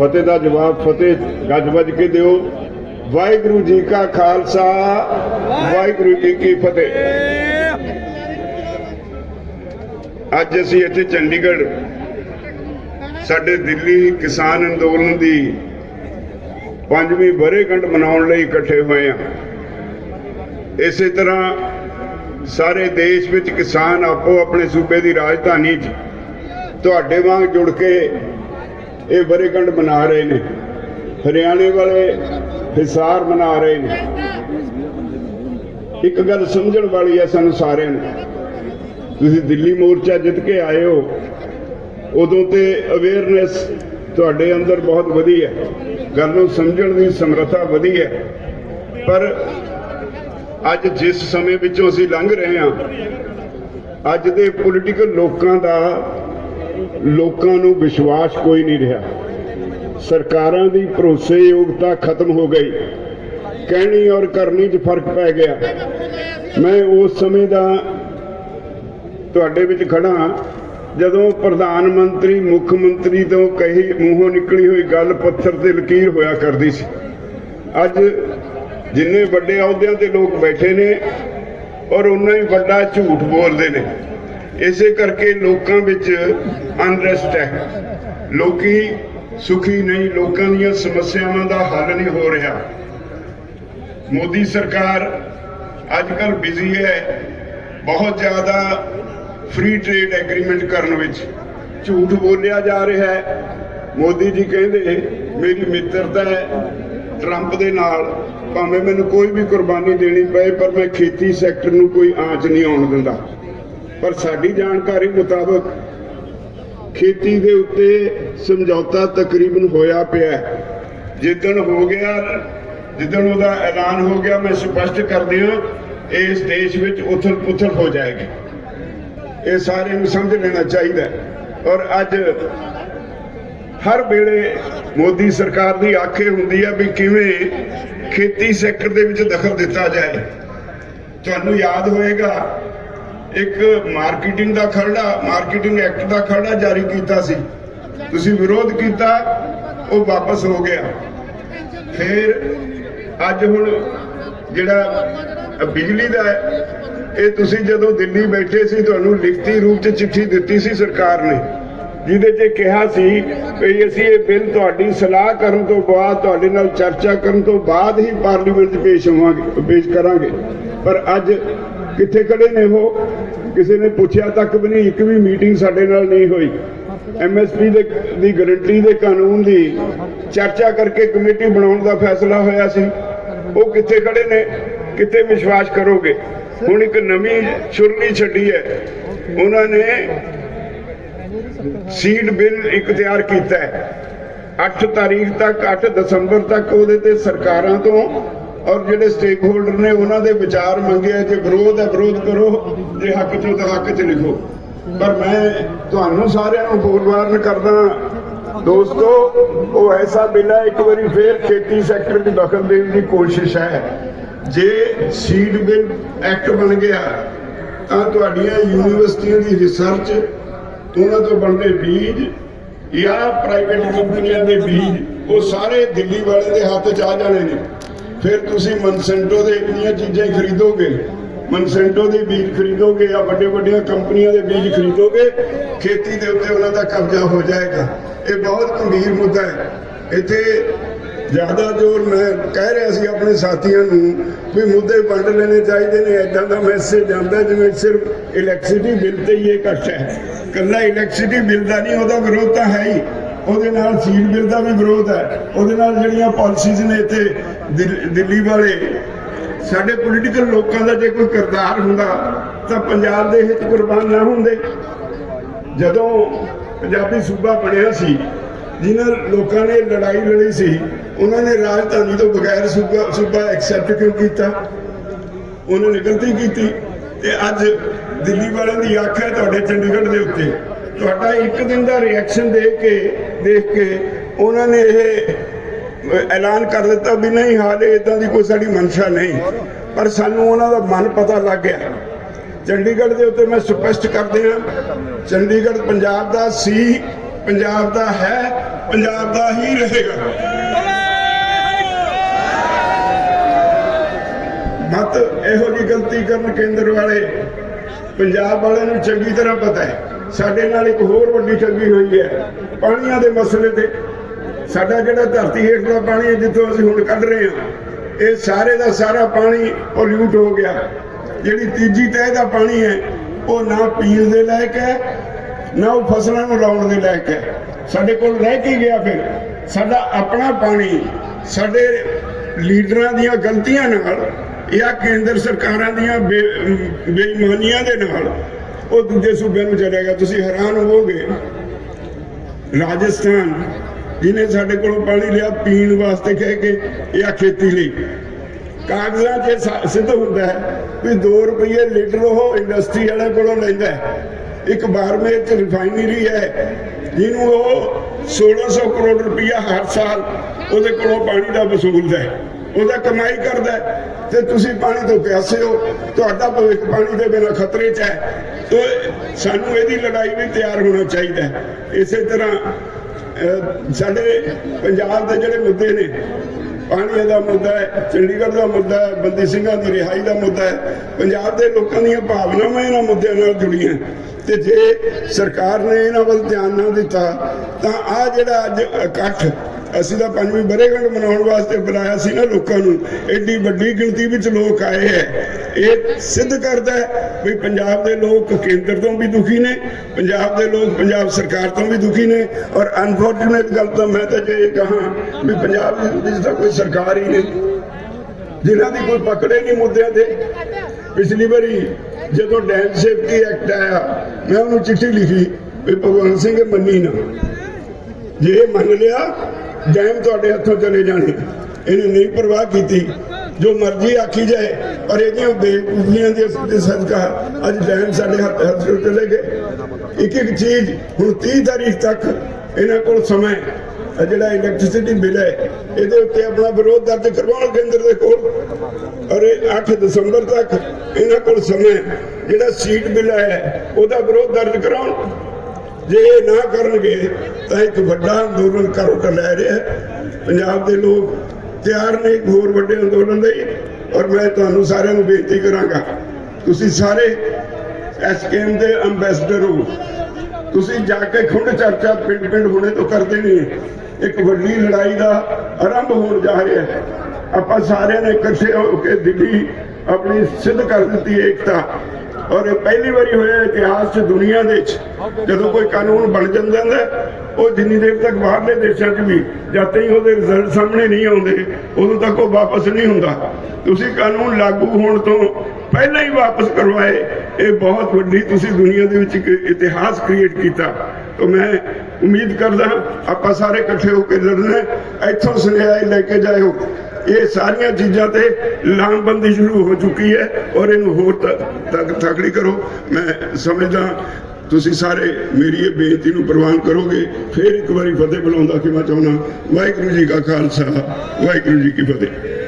ਫਤਿਹ ਦਾ ਜਵਾਬ ਫਤਿਹ ਗੱਜ ਵੱਜ ਕੇ ਦਿਓ। ਵਾਹਿਗੁਰੂ ਜੀ ਕਾ ਖਾਲਸਾ, ਵਾਹਿਗੁਰੂ ਜੀ ਕੀ ਫਤਿਹ। ਅੱਜ ਅਸੀਂ ਇੱਥੇ ਚੰਡੀਗੜ੍ਹ, ਸਾਡੇ ਦਿੱਲੀ ਕਿਸਾਨ ਅੰਦੋਲਨ ਦੀ ਪੰਜਵੀਂ ਵਰ੍ਹੇਗੰਢ ਮਨਾਉਣ ਲਈ ਇਕੱਠੇ ਹੋਏ ਹਾਂ। ਇਸੇ ਤਰ੍ਹਾਂ ਸਾਰੇ ਦੇਸ਼ ਵਿੱਚ ਕਿਸਾਨ ਆਪੋ ਆਪਣੇ ਸੂਬੇ ਦੀ ਰਾਜਧਾਨੀ 'ਚ, ਤੁਹਾਡੇ ਵਾਂਗ ਜੁੜ ਕੇ ਇਹ ਵਰ੍ਹੇਗੰਢ ਮਨਾ ਰਹੇ ਨੇ। ਹਰਿਆਣੇ ਵਾਲੇ ਹਿਸਾਰ ਮਨਾ ਰਹੇ ਨੇ। ਇੱਕ ਗੱਲ ਸਮਝਣ ਵਾਲੀ ਹੈ ਸਾਨੂੰ ਸਾਰਿਆਂ ਨੂੰ। ਤੁਸੀਂ ਦਿੱਲੀ ਮੋਰਚਾ ਜਿੱਤ ਕੇ ਆਏ ਹੋ, ਉਦੋਂ ਤੇ ਅਵੇਅਰਨੈਸ ਤੁਹਾਡੇ ਅੰਦਰ ਬਹੁਤ ਵਧੀ ਹੈ। ਗੱਲ ਨੂੰ ਸਮਝਣ ਦੀ ਸਮਰੱਥਾ ਵਧੀ ਹੈ। ਪਰ ਅੱਜ ਜਿਸ ਸਮੇਂ ਵਿੱਚੋਂ ਅਸੀਂ ਲੰਘ ਰਹੇ ਹਾਂ, ਅੱਜ ਦੇ ਪੋਲੀਟੀਕਲ ਲੋਕਾਂ ਦਾ ਲੋਕਾਂ ਨੂੰ ਵਿਸ਼ਵਾਸ ਕੋਈ ਨਹੀਂ ਰਿਹਾ। ਸਰਕਾਰਾਂ ਦੀ ਭਰੋਸੇਯੋਗਤਾ ਖਤਮ ਹੋ ਗਈ। ਕਹਿਣੀ ਔਰ ਕਰਨੀ 'ਚ ਫ਼ਰਕ ਪੈ ਗਿਆ। ਮੈਂ ਉਸ ਸਮੇਂ ਦਾ ਤੁਹਾਡੇ ਵਿੱਚ ਖੜਾ ਜਦੋਂ ਪ੍ਰਧਾਨ ਮੰਤਰੀ, ਮੁੱਖ ਮੰਤਰੀ ਤੋਂ ਕਹੀ ਮੂੰਹੋਂ ਨਿਕਲੀ ਹੋਈ ਗੱਲ ਪੱਥਰ ਤੇ ਲਕੀਰ ਹੋਇਆ ਕਰਦੀ ਸੀ। ਅੱਜ ਜਿੰਨੇ ਵੱਡੇ ਅਹੁਦਿਆਂ ਤੇ ਲੋਕ ਬੈਠੇ ਨੇ ਔਰ ਉਹਨਾਂ ਹੀ ਵੱਡਾ ਝੂਠ ਬੋਲਦੇ ਨੇ। ਇਸੇ ਕਰਕੇ ਲੋਕਾਂ ਵਿੱਚ ਅਨਰੈਸਟ ਹੈ। ਲੋਕੀ ਸੁਖੀ ਨਹੀਂ, ਲੋਕਾਂ ਦੀਆਂ ਸਮੱਸਿਆਵਾਂ ਦਾ ਹੱਲ ਨਹੀਂ ਹੋ ਰਿਹਾ। ਮੋਦੀ ਸਰਕਾਰ ਅੱਜ ਕੱਲ ਬਿਜ਼ੀ ਹੈ। ਬਹੁਤ ਜ਼ਿਆਦਾ ਫ੍ਰੀ ਟ੍ਰੇਡ ਐਗਰੀਮੈਂਟ ਕਰਨ ਵਿੱਚ ਝੂਠ ਬੋਲਿਆ ਜਾ ਰਿਹਾ ਹੈ। ਮੋਦੀ ਜੀ ਕਹਿੰਦੇ, ਮੇਰੀ ਮਿੱਤਰਤਾ ਹੈ ਟਰੰਪ ਦੇ ਨਾਲ। ਭਾਵੇਂ ਮੈਨੂੰ ਕੋਈ ਵੀ ਕੁਰਬਾਨੀ ਦੇਣੀ ਪਏ, ਪਰ ਮੈਂ ਖੇਤੀ ਸੈਕਟਰ ਨੂੰ ਕੋਈ ਆਂਚ ਨਹੀਂ ਆਉਣ ਦਿੰਦਾ। ਪਰ ਸਾਡੀ ਜਾਣਕਾਰੀ ਮੁਤਾਬਕ ਖੇਤੀ ਦੇ ਉੱਤੇ ਸਮਝੌਤਾ ਤਕਰੀਬਨ ਹੋਇਆ ਪਿਆ ਜਿੱਦਣ ਹੋ ਗਿਆ, ਜਿੱਦਣ ਉਹਦਾ ਐਲਾਨ ਹੋ ਗਿਆ, ਮੈਂ ਸਪਸ਼ਟ ਕਰ ਦਿਆਂ ਇਸ ਦੇਸ਼ ਵਿੱਚ ਉਥਲ ਪੁਥਲ ਹੋ ਜਾਏਗੀ। ਇਹ ਸਾਰਿਆਂ ਨੂੰ ਸਮਝ ਲੈਣਾ ਚਾਹੀਦਾ ਔਰ ਅੱਜ ਹਰ ਵੇਲੇ ਮੋਦੀ ਸਰਕਾਰ ਦੀ ਆਖੇ ਹੁੰਦੀ ਆ ਵੀ ਕਿਵੇਂ ਖੇਤੀ ਸੈਕਟਰ ਦੇ ਵਿੱਚ ਦਖਲ ਦਿੱਤਾ ਜਾਏ। ਤੁਹਾਨੂੰ ਯਾਦ ਹੋਏਗਾ ਇੱਕ ਮਾਰਕੀਟਿੰਗ ਦਾ ਖਰੜਾ, ਮਾਰਕੀਟਿੰਗ ਐਕਟ ਦਾ ਖਰੜਾ ਜਾਰੀ ਕੀਤਾ ਸੀ। ਤੁਸੀਂ ਵਿਰੋਧ ਕੀਤਾ, ਉਹ ਵਾਪਸ ਹੋ ਗਿਆ। ਫਿਰ ਅੱਜ ਹੁਣ ਜਿਹੜਾ ਬਿਜਲੀ ਦਾ ਇਹ ਤੁਸੀਂ ਜਦੋਂ ਦਿੱਲੀ ਬੈਠੇ ਸੀ, ਤੁਹਾਨੂੰ ਲਿਖਤੀ ਰੂਪ 'ਚ ਚਿੱਠੀ ਦਿੱਤੀ ਸੀ ਸਰਕਾਰ ਨੇ, ਜਿਹਦੇ 'ਚ ਕਿਹਾ ਸੀ ਵੀ ਅਸੀਂ ਇਹ ਬਿੱਲ ਤੁਹਾਡੀ ਸਲਾਹ ਕਰਨ ਤੋਂ ਬਾਅਦ, ਤੁਹਾਡੇ ਨਾਲ ਚਰਚਾ ਕਰਨ ਤੋਂ ਬਾਅਦ ਹੀ ਪਾਰਲੀਮੈਂਟ 'ਚ ਪੇਸ਼ ਹੋਵਾਂਗੇ, ਪੇਸ਼ ਕਰਾਂਗੇ। ਪਰ ਅੱਜ ਕਿੱਥੇ ਖੜੇ ਨੇ ਉਹ? ਕਿਸੇ ਨੇ ਪੁੱਛਿਆ ਤੱਕ ਵੀ ਨਹੀਂ, ਇੱਕ ਵੀ ਮੀਟਿੰਗ ਸਾਡੇ ਨਾਲ ਨਹੀਂ ਹੋਈ। ਐਮਐਸਪੀ ਦੇ ਦੀ ਗਾਰੰਟੀ ਦੇ ਕਾਨੂੰਨ ਦੀ ਚਰਚਾ ਕਰਕੇ ਕਮੇਟੀ ਬਣਾਉਣ ਦਾ ਫੈਸਲਾ ਹੋਇਆ ਸੀ। ਉਹ ਕਿੱਥੇ ਖੜੇ ਨੇ? ਕਿੱਥੇ ਵਿਸ਼ਵਾਸ ਕਰੋਗੇ? ਹੁਣ ਇੱਕ ਨਵੀਂ ਚੁਰਲੀ ਛੱਡੀ ਹੈ। ਉਹਨਾਂ ਨੇ ਸੀਡ ਬਿੱਲ ਇੱਕ ਤਿਆਰ ਕੀਤਾ ਹੈ। 8 ਤਾਰੀਖ ਤੱਕ 8 ਦਸੰਬਰ ਤੱਕ ਉਹਦੇ ਤੇ ਸਰਕਾਰਾਂ ਤੋਂ ਔਰ ਜਿਹੜੇ ਸਟੇਕ ਹੋਲਡਰ ਨੇ ਉਹਨਾਂ ਦੇ ਵਿਚਾਰ ਮੰਗਿਆ ਆ, ਜੇ ਵਿਰੋਧ ਹੈ, ਵਿਰੋਧ ਕਰੋ, ਜੇ ਹੱਕ ਚੋਂ ਤਾਂ ਹੱਕ 'ਚ ਲਿਖੋ। ਪਰ ਮੈਂ ਤੁਹਾਨੂੰ ਸਾਰਿਆਂ ਨੂੰ ਫੋਰਵਾਰਨ ਕਰਦਾ ਦੋਸਤੋ, ਉਹ ਐਸਾ ਬਿੱਲ ਹੈ ਇੱਕ ਵਾਰੀ ਫੇਰ ਖੇਤੀ ਸੈਕਟਰ 'ਚ ਦਖਲ ਦੇਣ ਦੀ ਕੋਸ਼ਿਸ਼ ਹੈ। ਜੇ ਸੀਡ ਬਿੱਲ ਐਕਟ ਬਣ ਗਿਆ, ਤਾਂ ਤੁਹਾਡੀਆਂ ਯੂਨੀਵਰਸਿਟੀਆਂ ਦੀ ਰਿਸਰਚ ਉਹਨਾਂ ਤੋਂ ਬਣਦੇ ਬੀਜ ਜਾਂ ਪ੍ਰਾਈਵੇਟ ਕੰਪਨੀਆਂ ਦੇ ਬੀਜ, ਉਹ ਸਾਰੇ ਦਿੱਲੀ ਵਾਲੇ ਦੇ ਹੱਥ 'ਚ ਆ ਜਾਣੇ ਨੇ। ਫਿਰ ਤੁਸੀਂ ਮਨਸੈਂਟੋ ਦੇ ਇੰਨੀਆਂ ਚੀਜ਼ਾਂ ਖਰੀਦੋਗੇ। ਮਨਸੈਂਟੋ ਦੇ ਬੀਜ ਖਰੀਦੋਗੇ ਜਾਂ ਵੱਡੇ ਵੱਡੀਆਂ ਕੰਪਨੀਆਂ ਦੇ ਬੀਜ ਖਰੀਦੋਗੇ, ਖੇਤੀ ਦੇ ਉੱਤੇ ਉਹਨਾਂ ਦਾ ਕਬਜ਼ਾ ਹੋ ਜਾਏਗਾ। ਇਹ ਬਹੁਤ ਗੰਭੀਰ ਮੁੱਦਾ ਹੈ। ਇੱਥੇ ਜ਼ਿਆਦਾ ਜੋਰ ਮੈਂ ਕਹਿ ਰਿਹਾ ਸੀ ਆਪਣੇ ਸਾਥੀਆਂ ਨੂੰ ਵੀ ਮੁੱਦੇ ਵੰਡ ਲੈਣੇ ਚਾਹੀਦੇ ਨੇ। ਐਦਾਂ ਦਾ ਮੈਸੇਜ ਆਉਂਦਾ ਜਿਵੇਂ ਸਿਰਫ ਇਲੈਕਟ੍ਰਿਸਿਟੀ ਬਿੱਲ ਤੇ ਹੀ ਇਹ ਇਕੱਠ ਹੈ। ਕੱਲਾ ਇਲੈਕਟ੍ਰਿਸਿਟੀ ਬਿੱਲ ਦਾ ਨਹੀਂ, ਉਹਦਾ ਵਿਰੋਧ ਤਾਂ ਹੈ ਹੀ। ਉਹਦੇ ਨਾਲ ਸੀਡ ਬਿੱਲ ਦਾ ਵੀ ਵਿਰੋਧ ਹੈ। ਉਹਦੇ ਨਾਲ ਜਿਹੜੀਆਂ ਪਾਲਿਸੀਜ਼ ਨੇ ਇੱਥੇ ਦਿੱਲੀ ਵਾਲੇ, ਸਾਡੇ ਪੋਲੀਟੀਕਲ ਲੋਕਾਂ ਦਾ ਜੇ ਕੋਈ ਕਿਰਦਾਰ ਹੁੰਦਾ, ਤਾਂ ਪੰਜਾਬ ਦੇ ਹਿੱਤ ਕੁਰਬਾਨ ਨਾ ਹੁੰਦੇ। ਜਦੋਂ ਪੰਜਾਬੀ ਸੂਬਾ ਬਣਿਆ ਸੀ, ਜਿਨ੍ਹਾਂ ਲੋਕਾਂ ਨੇ ਲੜਾਈ ਲੜੀ ਸੀ, ਉਹਨਾਂ ਨੇ ਰਾਜਧਾਨੀ ਤੋਂ ਬਗੈਰ ਸੂਬਾ ਸੂਬਾ ਐਕਸੈਪਟ ਕਿਉਂ ਕੀਤਾ? ਉਹਨਾਂ ਨੇ ਗਲਤੀ ਕੀਤੀ। ਤੇ ਅੱਜ ਦਿੱਲੀ ਵਾਲਿਆਂ ਦੀ ਅੱਖ ਹੈ ਤੁਹਾਡੇ ਚੰਡੀਗੜ੍ਹ ਦੇ ਉੱਤੇ ਤੁਹਾਡਾ ਇੱਕ ਦਿਨ ਦਾ ਰਿਐਕਸ਼ਨ ਦੇ ਕੇ, ਦੇਖ ਕੇ ਉਹਨਾਂ ਨੇ ਇਹ ਐਲਾਨ ਕਰ ਦਿੱਤਾ ਵੀ ਨਹੀਂ, ਹਾਲੇ ਇਦਾਂ ਦੀ ਕੋਈ ਸਾਡੀ ਮਨਸ਼ਾ ਨਹੀਂ। ਪਰ ਸਾਨੂੰ ਉਹਨਾਂ ਦਾ ਮਨ ਪਤਾ ਲੱਗ ਗਿਆ। ਚੰਡੀਗੜ੍ਹ ਦੇ ਉੱਤੇ ਮੈਂ ਸਪਸ਼ਟ ਕਰ ਦਿਆਂ ਚੰਡੀਗੜ੍ਹ ਪੰਜਾਬ ਦਾ ਸੀ, ਪੰਜਾਬ ਦਾ ਹੈ, ਪੰਜਾਬ ਦਾ ਹੀ ਰਹੇਗਾ। ਮਤ ਇਹੋ ਜੀ ਗਲਤੀ ਕਰਨ ਕੇਂਦਰ ਵਾਲੇ, ਪੰਜਾਬ ਵਾਲਿਆਂ ਨੂੰ ਚੰਗੀ ਤਰ੍ਹਾਂ ਪਤਾ ਹੈ। ਸਾਡੇ ਨਾਲ ਇੱਕ ਹੋਰ ਵੱਡੀ ਚੰਗੀ ਹੋਈ ਹੈ, ਪਾਣੀਆਂ ਦੇ ਮਸਲੇ ਤੇ। ਸਾਡਾ ਜਿਹੜਾ ਧਰਤੀ ਹੇਠਲਾ ਪਾਣੀ ਹੈ, ਜਿੱਥੋਂ ਅਸੀਂ ਹੁਣ ਕੱਢ ਰਹੇ ਹਾਂ, ਇਹ ਸਾਰੇ ਦਾ ਸਾਰਾ ਪਾਣੀ ਪੋਲਿਊਟ ਹੋ ਗਿਆ। ਜਿਹੜੀ ਤੀਜੀ ਤਹਿ ਦਾ ਪਾਣੀ ਹੈ, ਉਹ ਨਾ ਪੀਣ ਦੇ ਲਾਇਕ ਹੈ, ਨਾ ਉਹ ਫਸਲਾਂ ਨੂੰ ਲਾਉਣ ਦੇ ਲਾਇਕ ਹੈ। ਸਾਡੇ ਕੋਲ ਰਹਿ ਕੇ ਗਿਆ ਫਿਰ? ਸਾਡਾ ਆਪਣਾ ਪਾਣੀ, ਸਾਡੇ ਲੀਡਰਾਂ ਦੀਆਂ ਗਲਤੀਆਂ ਨਾਲ ਜਾਂ ਕੇਂਦਰ ਸਰਕਾਰਾਂ ਦੀਆਂ ਬੇ- ਬੇਈਮਾਨੀਆਂ ਦੇ ਨਾਲ ਉਹ ਦੂਜੇ ਸੂਬਿਆਂ ਨੂੰ ਚਲੇ ਗਿਆ। ਤੁਸੀਂ ਹੈਰਾਨ ਹੋਵੋਗੇ, ਰਾਜਸਥਾਨ, ਜਿਹਨੇ ਸਾਡੇ ਕੋਲੋਂ ਪਾਣੀ ਲਿਆ ਪੀਣ ਵਾਸਤੇ ਕਹਿ ਕੇ ਜਾਂ ਖੇਤੀ ਲਈ। ਕਾਗਜ਼ਾਂ 'ਚ ਇਹ ਸਿੱਧ ਹੁੰਦਾ ਹੈ ਵੀ 2 ਰੁਪਏ ਲੀਟਰ ਉਹ ਇੰਡਸਟਰੀ ਵਾਲੇ ਕੋਲੋਂ ਲੈਂਦਾ ਹੈ। ਇੱਕ ਬਾਰਮੇਰ 'ਚ ਰਿਫਾਈਨਰੀ ਹੈ, ਜਿਹਨੂੰ ਉਹ 1600 ਕਰੋੜ ਰੁਪਇਆ ਹਰ ਸਾਲ ਉਹਦੇ ਕੋਲੋਂ ਪਾਣੀ ਦਾ ਵਸੂਲਦਾ ਹੈ। ਉਹਦਾ ਕਮਾਈ ਕਰਦਾ ਤੇ ਤੁਸੀਂ ਪਾਣੀ ਤੋਂ ਪਿਆਸੇ ਹੋ। ਤੁਹਾਡਾ ਭਵਿੱਖ ਪਾਣੀ ਦੇ ਬਿਨਾਂ ਖਤਰੇ 'ਚ ਹੈ। ਤੋ ਸਾਨੂੰ ਇਹਦੀ ਲੜਾਈ ਵੀ ਤਿਆਰ ਹੋਣਾ ਚਾਹੀਦਾ ਇਸੇ ਤਰ੍ਹਾਂ ਸਾਡੇ ਪੰਜਾਬ ਦੇ ਜਿਹੜੇ ਮੁੱਦੇ ਨੇ ਪਾਣੀ ਦਾ ਮੁੱਦਾ ਹੈ, ਚੰਡੀਗੜ੍ਹ ਦਾ ਮੁੱਦਾ ਹੈ, ਬੰਦੀ ਸਿੰਘਾਂ ਦੀ ਰਿਹਾਈ ਦਾ ਮੁੱਦਾ ਹੈ, ਪੰਜਾਬ ਦੇ ਲੋਕਾਂ ਦੀਆਂ ਭਾਵਨਾਵਾਂ ਇਹਨਾਂ ਮੁੱਦਿਆਂ ਨਾਲ ਜੁੜੀਆਂ ਤੇ ਜੇ ਸਰਕਾਰ ਨੇ ਇਹਨਾਂ ਵੱਲ ਧਿਆਨ ਨਾ ਦਿੱਤਾ, ਤਾਂ ਆ ਜਿਹੜਾ ਅੱਜ ਇਕੱਠ ਅਸੀਂ ਤਾਂ ਪੰਜਵੀਂ ਬਰੇਗੰਡ ਮਨਾਉਣ ਵਾਸਤੇ ਬੁਲਾਇਆ ਸੀ ਨਾ ਲੋਕਾਂ ਨੂੰ। ਐਡੀ ਵੱਡੀ ਗਿਣਤੀ ਵਿੱਚ ਲੋਕ ਆਏ ਹੈ। ਇਹ ਸਿੱਧ ਕਰਦਾ ਹੈ ਵੀ ਪੰਜਾਬ ਦੇ ਲੋਕ ਕੇਂਦਰ ਤੋਂ ਵੀ ਦੁਖੀ ਨੇ, ਪੰਜਾਬ ਦੇ ਲੋਕ ਪੰਜਾਬ ਸਰਕਾਰ ਤੋਂ ਵੀ ਦੁਖੀ ਨੇ ਔਰ ਅਨਫੋਰਚੂਨੇਟ ਗੱਲ ਤਾਂ ਮੈਂ ਤਾਂ ਜੇ ਇਹ ਕਹਾਂ ਵੀ ਪੰਜਾਬ ਵਿੱਚ ਤਾਂ ਕੋਈ ਸਰਕਾਰ ਹੀ ਨਹੀਂ। ਜਿਨ੍ਹਾਂ ਦੀ ਕੋਈ ਪਕੜੇ ਨਹੀਂ ਮੁੱਦਿਆਂ ਤੇ। ਪਿਛਲੀ ਵਾਰੀ ਜਦੋਂ ਡੈਮ ਸੇਫਟੀ ਐਕਟ ਆਇਆ, ਮੈਂ ਉਹਨੂੰ ਚਿੱਠੀ ਲਿਖੀ ਵੀ ਭਗਵੰਤ ਸਿੰਘ ਮੰਨੀ ਨਾ। ਜੇ ਮੰਨ ਲਿਆ ਡੈਮ ਤੁਹਾਡੇ ਹੱਥੋਂ ਚਲੇ ਜਾਣੇ। ਇਹਨੇ ਨਹੀਂ ਪਰਵਾਹ ਕੀਤੀ। ਜੋ ਮਰਜ਼ੀ ਆਖੀ ਜਾਏ, ਪਰ ਇਹਦੀਆਂ ਬੇਕੂਫੀਆਂ ਦੇ ਸਦਕਾ ਅੱਜ ਡੈਮ ਸਾਡੇ ਹੱਥ ਹੱਥ ਚਲੇ ਗਏ। ਇੱਕ ਇੱਕ ਚੀਜ਼ ਹੁਣ 30 ਤਾਰੀਖ ਤੱਕ ਇਹਨਾਂ ਕੋਲ ਸਮਾਂ ਹੈ। ਜਿਹੜਾ ਇਲੈਕਟ੍ਰਿਸਿਟੀ ਬਿੱਲ ਹੈ, ਇਹਦੇ ਉੱਤੇ ਆਪਣਾ ਵਿਰੋਧ ਦਰਜ ਕਰਵਾਉਣ ਕੇਂਦਰ ਦੇ ਕੋਲ। ਔਰ ਇਹ 8 ਦਸੰਬਰ ਤੱਕ ਇਹਨਾਂ ਕੋਲ ਸਮਾਂ ਜਿਹੜਾ ਸੀਟ ਬਿੱਲ ਹੈ ਉਹਦਾ ਵਿਰੋਧ ਦਰਜ ਕਰਾਉਣ। ਜੇ ਇਹ ਨਾ ਕਰਨਗੇ ਤਾਂ ਇੱਕ ਵੱਡਾ ਅੰਦੋਲਨ ਕਰ ਲੈ ਰਿਹਾ ਪੰਜਾਬ ਦੇ ਲੋਕ ਤਿਆਰ ਨੇ ਹੋਰ ਵੱਡੇ ਅੰਦੋਲਨ ਲਈ ਔਰ ਮੈਂ ਤੁਹਾਨੂੰ ਸਾਰਿਆਂ ਨੂੰ ਬੇਨਤੀ ਕਰਾਂਗਾ, ਤੁਸੀਂ ਸਾਰੇ ਐਸਕੇਐਮ ਦੇ ਅੰਬੈਸਡਰ ਹੋ। ਤੁਸੀਂ ਜਾ ਕੇ ਖੁੰਡ ਚਰਚਾ ਪਿੰਡ ਪਿੰਡ ਹੁਣੇ ਤੋਂ ਕਰਦੇ ਨੇ ਇੱਕ ਵੱਡੀ ਲੜਾਈ ਦਾ ਆਰੰਭ ਹੋਣ ਜਾ ਰਿਹਾ ਹੈ। ਆਪਾਂ ਸਾਰਿਆਂ ਨੇ ਇਕੱਠੇ ਹੋ ਕੇ ਦਿੱਲੀ ਆਪਣੀ ਸਿੱਧ ਕਰ ਦਿੱਤੀ ਏਕਤਾ। ਔਰ ਇਹ ਪਹਿਲੀ ਵਾਰੀ ਹੋਇਆ ਇਤਿਹਾਸ 'ਚ ਦੁਨੀਆ ਦੇ ਵਿੱਚ। ਜਦੋਂ ਕੋਈ ਕਾਨੂੰਨ ਬਣ ਜਾਂਦਾ ਹੈ ਉਹ ਜਿੰਨੀ ਦੇਰ ਤੱਕ ਬਾਹਰਲੇ ਦੇਸ਼ਾਂ 'ਚ ਵੀ ਜਦ ਤੱਕ ਉਹਦੇ ਰਿਜ਼ਲਟ ਸਾਹਮਣੇ ਨਹੀਂ ਆਉਂਦੇ, ਉਦੋਂ ਤੱਕ ਉਹ ਵਾਪਸ ਨਹੀਂ ਹੁੰਦਾ। ਤੁਸੀਂ ਕਾਨੂੰਨ ਲਾਗੂ ਹੋਣ ਤੋਂ ਪਹਿਲਾਂ ਹੀ ਵਾਪਸ ਕਰਵਾਏ, ਇਹ ਬਹੁਤ ਵੱਡੀ ਤੁਸੀਂ ਦੁਨੀਆ ਦੇ ਵਿੱਚ ਇਤਿਹਾਸ ਕ੍ਰੀਏਟ ਕੀਤਾ। ਤਾਂ ਮੈਂ ਉਮੀਦ ਕਰਦਾ ਆਪਾਂ ਸਾਰੇ ਇਕੱਠੇ ਹੋ ਕੇ ਲੜਨਾ ਇੱਥੋਂ ਸੁਨੇਹਾ ਲੈ ਕੇ ਜਾਇਓ ਇਹ ਸਾਰੀਆਂ ਚੀਜ਼ਾਂ ਤੇ ਲਾਮਬੰਦੀ ਸ਼ੁਰੂ ਹੋ ਚੁੱਕੀ ਹੈ ਔਰ ਇਹਨੂੰ ਹੋਰ ਤ- ਤੱਕ, ਤਕੜੀ ਕਰੋ। ਮੈਂ ਸਮਝਦਾ ਤੁਸੀਂ ਸਾਰੇ ਮੇਰੀ ਇਹ ਬੇਨਤੀ ਨੂੰ ਪ੍ਰਵਾਨ ਕਰੋਗੇ। ਫਿਰ ਇੱਕ ਵਾਰੀ ਫਤਿਹ ਬੁਲਾਉਂਦਾ ਕਿ ਮੈਂ ਚਾਹੁੰਦਾ ਵਾਹਿਗੁਰੂ ਜੀ ਕਾ ਖਾਲਸਾ, ਵਾਹਿਗੁਰੂ ਜੀ ਕੀ ਫਤਿਹ।